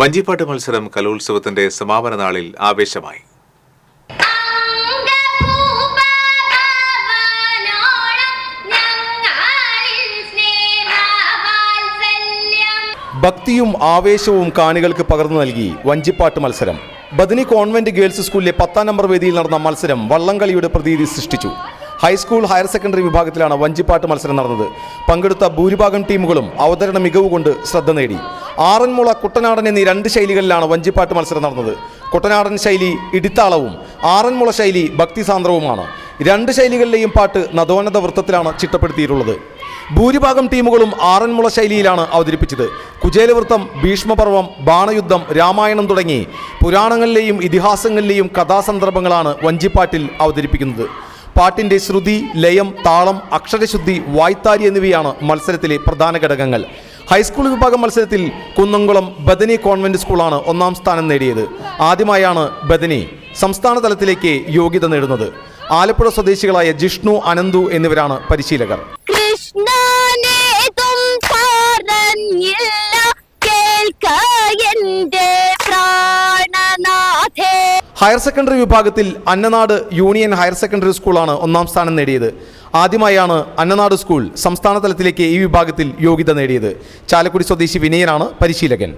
വഞ്ചിപ്പാട്ട് മത്സരം കലോത്സവത്തിന്റെ സമാപന നാളിൽ ആവേശമായി. ഭക്തിയും ആവേശവും കാണികൾക്ക് പകർന്നു നൽകി വഞ്ചിപ്പാട്ട് മത്സരം. ബദനി കോൺവെന്റ് ഗേൾസ് സ്കൂളിലെ പത്താം നമ്പർ വേദിയിൽ നടന്ന മത്സരം വള്ളംകളിയുടെ പ്രതീതി സൃഷ്ടിച്ചു. ഹൈസ്കൂൾ ഹയർ സെക്കൻഡറി വിഭാഗത്തിലാണ് വഞ്ചിപ്പാട്ട് മത്സരം നടന്നത്. പങ്കെടുത്ത ഭൂരിഭാഗം ടീമുകളും അവതരണ മികവ് കൊണ്ട് ശ്രദ്ധ നേടി. ആറന്മുള കുട്ടനാടൻ എന്നീ രണ്ട് ശൈലികളിലാണ് വഞ്ചിപ്പാട്ട് മത്സരം നടന്നത്. കുട്ടനാടൻ ശൈലി ഇടിത്താളവും ആറന്മുള ശൈലി ഭക്തിസാന്ദ്രവുമാണ്. രണ്ട് ശൈലികളിലെയും പാട്ട് നദോന്നത വൃത്തത്തിലാണ് ചിട്ടപ്പെടുത്തിയിട്ടുള്ളത്. ഭൂരിഭാഗം ടീമുകളും ആറന്മുള ശൈലിയിലാണ് അവതരിപ്പിച്ചത്. കുചേലവൃത്തം ഭീഷ്മപർവം ബാണയുദ്ധം രാമായണം തുടങ്ങി പുരാണങ്ങളിലെയും ഇതിഹാസങ്ങളിലെയും കഥാസന്ദർഭങ്ങളാണ് വഞ്ചിപ്പാട്ടിൽ അവതരിപ്പിക്കുന്നത്. പാട്ടിന്റെ ശ്രുതി ലയം താളം അക്ഷരശുദ്ധി വായ്ത്താരി എന്നിവയാണ് മത്സരത്തിലെ പ്രധാന ഘടകങ്ങൾ. ഹൈസ്കൂൾ വിഭാഗം മത്സരത്തിൽ കുന്നംകുളം ബദനി കോൺവെന്റ് സ്കൂളാണ് ഒന്നാം സ്ഥാനം നേടിയത്. ആദ്യമായാണ് ബദനി സംസ്ഥാന തലത്തിലേക്ക് യോഗ്യത നേടുന്നത്. ആലപ്പുഴ സ്വദേശികളായ ജിഷ്ണു അനന്തു എന്നിവരാണ് പരിശീലകർ. കൃഷ്ണനെ ഹയർ സെക്കൻഡറി വിഭാഗത്തിൽ അന്നനാട് യൂണിയൻ ഹയർ സെക്കൻഡറി സ്കൂളാണ് ഒന്നാം സ്ഥാനം നേടിയത്. ആദ്യമായാണ് അന്നനാട് സ്കൂൾ സംസ്ഥാന തലത്തിലേക്ക് ഈ വിഭാഗത്തിൽ യോഗ്യത നേടിയത്. ചാലക്കുടി സ്വദേശി വിനയനാണ് പരിശീലകൻ.